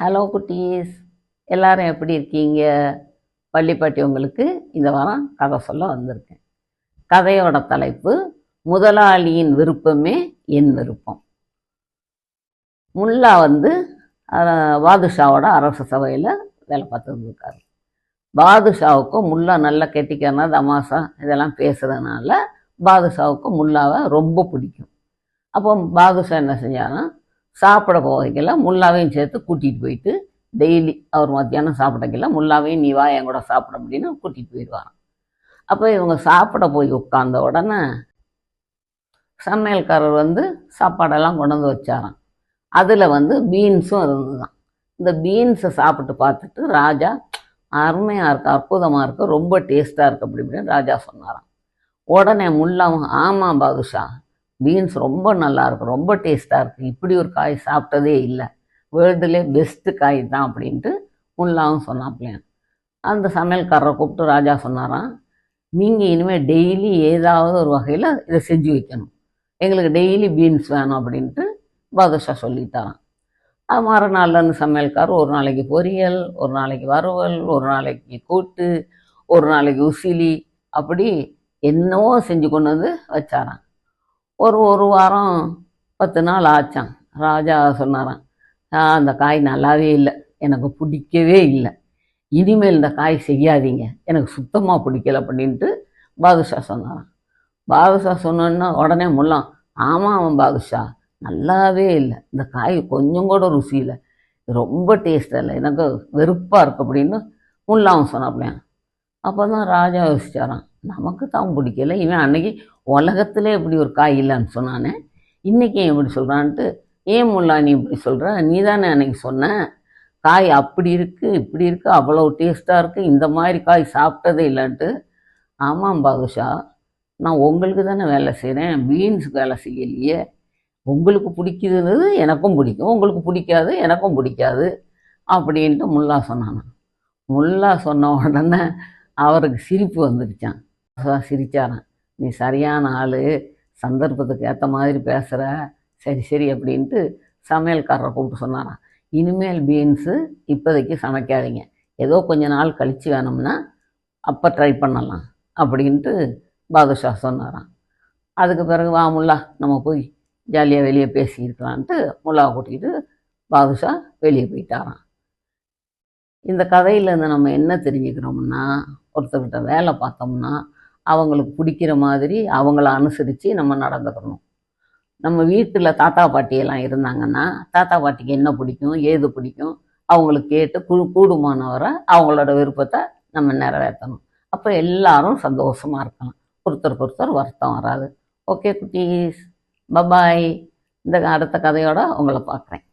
Hello குட்டீஸ். எல்லாரும் எப்படி இருக்கீங்க? பள்ளிப்பாட்டி உங்களுக்கு இந்த வாரம் கதை சொல்ல வந்திருக்கேன். கதையோட தலைப்பு முதலாளியின் விருப்பமே என் விருப்பம். முல்லா வந்து பாதுஷாவோட அரசு சபையில் வேலை பார்த்துட்டு இருக்காரு பாதுஷாவுக்கும் முல்லா நல்லா கெட்டிக்காரனா தமாசா இதெல்லாம் பேசுகிறதுனால பாதுஷாவுக்கும் முல்லாவை ரொம்ப பிடிக்கும். அப்போ பாதுஷா என்ன செஞ்சாருன்னா சாப்பிட போகையில் முல்லாவையும் சேர்த்து கூட்டிகிட்டு போயிட்டு டெய்லி அவர் மத்தியானம் சாப்பிடக்கல முல்லாவையும் நீ வா என் கூட சாப்பிட அப்படின்னு கூட்டிகிட்டு போயிடுவாராம். அப்போ இவங்க சாப்பிட போய் உட்கார்ந்த உடனே சமையல்காரர் வந்து சாப்பாடெல்லாம் கொண்டு வந்து வச்சாராம். அதில் வந்து பீன்ஸும் இருந்துதான் இந்த பீன்ஸை சாப்பிட்டு பார்த்துட்டு ராஜா அருமையாக இருக்கு அற்புதமாக இருக்கு ரொம்ப டேஸ்ட்டாக இருக்குது அப்படி இப்படின்னு ராஜா சொன்னாராம். உடனே முல்லாவும் ஆமாம் பாதுஷா பீன்ஸ் ரொம்ப நல்லா இருக்கும் ரொம்ப டேஸ்ட்டாக இருக்குது இப்படி ஒரு காய் சாப்பிட்டதே இல்லை. வேர்ல்டுலே பெஸ்ட்டு காய் தான் அப்படின்ட்டு முல்லாவும் சொன்னாப்லையாம் அந்த சமையல்காரரை கூப்பிட்டு ராஜா சொன்னாராம் நீங்கள் இனிமேல் டெய்லி ஏதாவது ஒரு வகையில் இதை செஞ்சு வைக்கணும். எங்களுக்கு டெய்லி பீன்ஸ் வேணும் அப்படின்ட்டு பாதுஷா சொல்லிட்டாராம். அது மறுநாள்ல சமையல்காரர் ஒரு நாளைக்கு பொரியல் ஒரு நாளைக்கு வறுவல் ஒரு நாளைக்கு கூட்டு ஒரு நாளைக்கு உசிலி அப்படி என்னவோ செஞ்சு கொண்டு வந்து வச்சாராம். ஒரு ஒரு வாரம் பத்து நாள் ஆச்சான். ராஜா சொன்னாராம் அந்த காய் நல்லாவே இல்லை. எனக்கு பிடிக்கவே இல்லை. இனிமேல் இந்த காய் செய்யாதீங்க. எனக்கு சுத்தமாக பிடிக்கல அப்படின்ட்டு பாதுஷா சொன்னாராம். பாதுஷா சொன்னோன்னா உடனே முல்லாம் ஆமாம் அவன் பாதுஷா நல்லாவே இல்லை. இந்த காய் கொஞ்சம் கூட ருசி இல்லை. ரொம்ப டேஸ்டாக இல்லை. எனக்கு வெறுப்பாக இருக்கு அப்படின்னு முல்லாவும் சொன்னாப்பிலையான் அப்போ தான் ராஜா யோசிச்சாராம் நமக்கு தான் பிடிக்கல. இவன் அன்னைக்கு உலகத்திலே இப்படி ஒரு காய் இல்லைன்னு சொன்னானே. இன்றைக்கி இப்படி சொல்கிறான்ட்டு ஏன் முல்லா நீ இப்படி சொல்கிற நீ தானே அன்னைக்கு சொன்ன. காய் அப்படி இருக்குது இப்படி இருக்குது அவ்வளோ டேஸ்ட்டாக இருக்குது இந்த மாதிரி காய் சாப்பிட்டதே இல்லைன்ட்டு. ஆமாம் பாதுஷா நான் உங்களுக்கு தானே வேலை செய்கிறேன் பீன்ஸுக்கு வேலை செய்யலையே. உங்களுக்கு பிடிக்குதுன்றது எனக்கும் பிடிக்கும். உங்களுக்கு பிடிக்காது எனக்கும் பிடிக்காது. அப்படின்ட்டு முல்லா சொன்னானா முல்லா சொன்ன உடனே அவருக்கு சிரிப்பு வந்துடுச்சான் அதான் நீ சரியான ஆள். சந்தர்ப்பத்துக்கு ஏற்ற மாதிரி பேசுகிற சரி சரி அப்படின்ட்டு சமையல்காரரை கூப்பிட்டு சொன்னாராம் இனிமேல் பீன்ஸு இப்போதைக்கு சமைக்காதீங்க. ஏதோ கொஞ்ச நாள் கழித்து வேணும்னா அப்போ ட்ரை பண்ணலாம் அப்படின்ட்டு பாதுஷா சொன்னாராம். அதுக்கு பிறகு வா முல்லா நம்ம போய் ஜாலியாக வெளியே பேசியிருக்கலான்ட்டு முல்லாவை கூட்டிகிட்டு பாதுஷா வெளியே போயிட்டாராம். இந்த கதையிலேருந்து நம்ம என்ன தெரிஞ்சுக்கிறோம்னா ஒருத்தர்கிட்ட வேலை பார்த்தோம்னா அவங்களுக்கு பிடிக்கிற மாதிரி அவங்கள அனுசரித்து நம்ம நடந்துக்கணும். நம்ம வீட்டில் தாத்தா பாட்டியெல்லாம் இருந்தாங்கன்னா தாத்தா பாட்டிக்கு என்ன பிடிக்கும் ஏது பிடிக்கும் அவங்களுக்கு கேட்டு குழு கூடுமானவரை அவங்களோட விருப்பத்தை நம்ம நிறைவேற்றணும். அப்போ எல்லாரும் சந்தோஷமாக இருக்கலாம். ஒருத்தருக்கு ஒருத்தர் வருத்தம் வராது. ஓகே குட்டீஸ். பபாய் இந்த அடுத்த கதையோடு உங்களை பார்க்குறேன்.